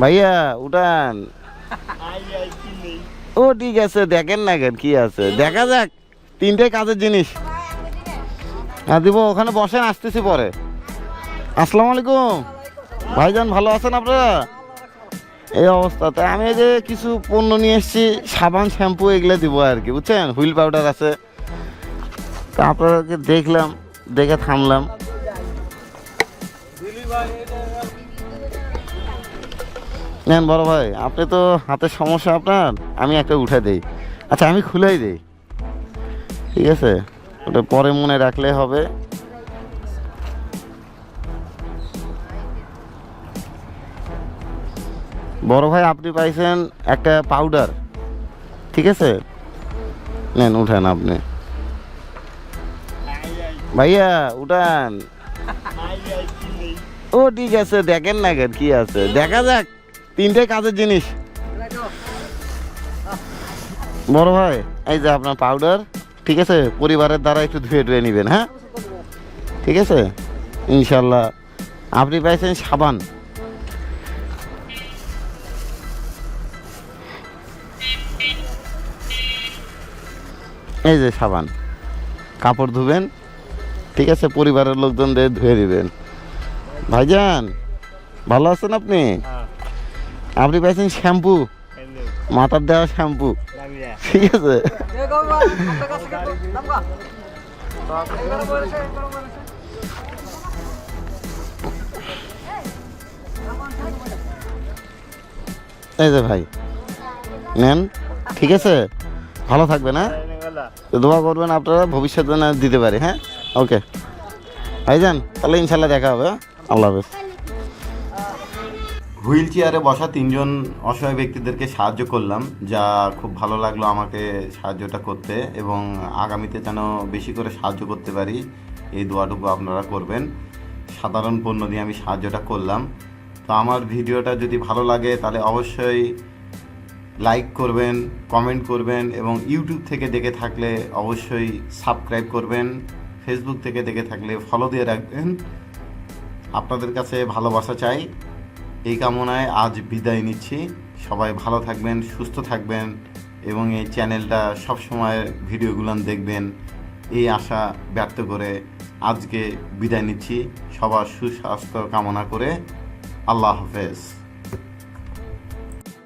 ভাইয়া, উঠান। ও, ঠিক আছে, দেখেন না কেন, কি আছে? দেখা যাক, তিনটে কাজের জিনিস। হ্যাঁ দিব, ওখানে বসেন, আসতেছি পরে। আসসালামু আলাইকুম। ভাইজান, ভালো আছেন আপনারা? এই অবস্থাতে আমি যে কিছু পণ্য নিয়ে এসেছি, সাবান, শ্যাম্পু, এগুলো দিব আর কি, বুঝছেন? হুইল পাউডার আছে। তা আপনাদেরকে দেখলাম, দেখে থামলাম। নেন বড় ভাই, আপনি তো হাতের সমস্যা আপনার, আমি একটা উঠে দেই। আচ্ছা আমি খুলেই দেই। ঠিক আছে? ওটা পরে মনে রাখলে হবে। বড় ভাই, আপনি পাইছেন একটা পাউডার ঠিক আছে? নেন, উঠান আপনি। ভাইয়া, উঠান। ও, ঠিক আছে, দেখেন না কি আছে? দেখা যাক। তিনটে কাজের জিনিস। বড় ভাই, এই যে আপনার পাউডার ঠিক আছে? পরিবারের দ্বারা একটু ধুয়ে ধুয়ে নেবেন হ্যাঁ? ঠিক আছে? ইনশাল্লাহ আপনি পাইছেন সাবান। এই যে সাবান। কাপড় ধুবেন, ঠিক আছে? পরিবারের লোকজনদের ধুয়ে দিবেন। ভাইজান, ভালো আছেন আপনি? আপনি পাইছেন শ্যাম্পু। মাথার দেওয়া শ্যাম্পু। ঠিক আছে। এই যে ভাই, নেন। ঠিক আছে? ভালো থাকবেন হ্যাঁ? দোয়া করবেন আপনারা ভবিষ্যতে যেন দিতে পারি হ্যাঁ? ওকে। ভাইজান, তাহলে ইনশাল্লাহ দেখা হবে হ্যাঁ? আল্লাহ হাফেজ। হুইল চেয়ারে বসা তিনজন অসহায় ব্যক্তিদেরকে সাহায্য করলাম, যা খুব ভালো লাগল আমাকে সাহায্যটা করতে এবং আগামীতে যেন বেশি করে সাহায্য করতে পারি, এই দোয়াটুকু আপনারা করবেন। সাধারণ পণ্য দিয়ে আমি সাহায্যটা করলাম। তো আমার ভিডিওটা যদি ভালো লাগে, তাহলে অবশ্যই লাইক করবেন, কমেন্ট করবেন এবং ইউটিউব থেকে দেখে থাকলে অবশ্যই সাবস্ক্রাইব করবেন। ফেসবুক থেকে দেখে থাকলে ফলো দিয়ে রাখবেন। আপনাদের কাছে ভালোবাসা চাই। এই কামনায় আজ বিদায় নিচ্ছি। সবাই ভালো থাকবেন, সুস্থ থাকবেন এবং এই চ্যানেলটা সবসময় ভিডিওগুলো দেখবেন। এই আশা ব্যক্ত করে আজকে বিদায় নিচ্ছি। সবার সুস্বাস্থ্য কামনা করে আল্লাহ হাফেজ।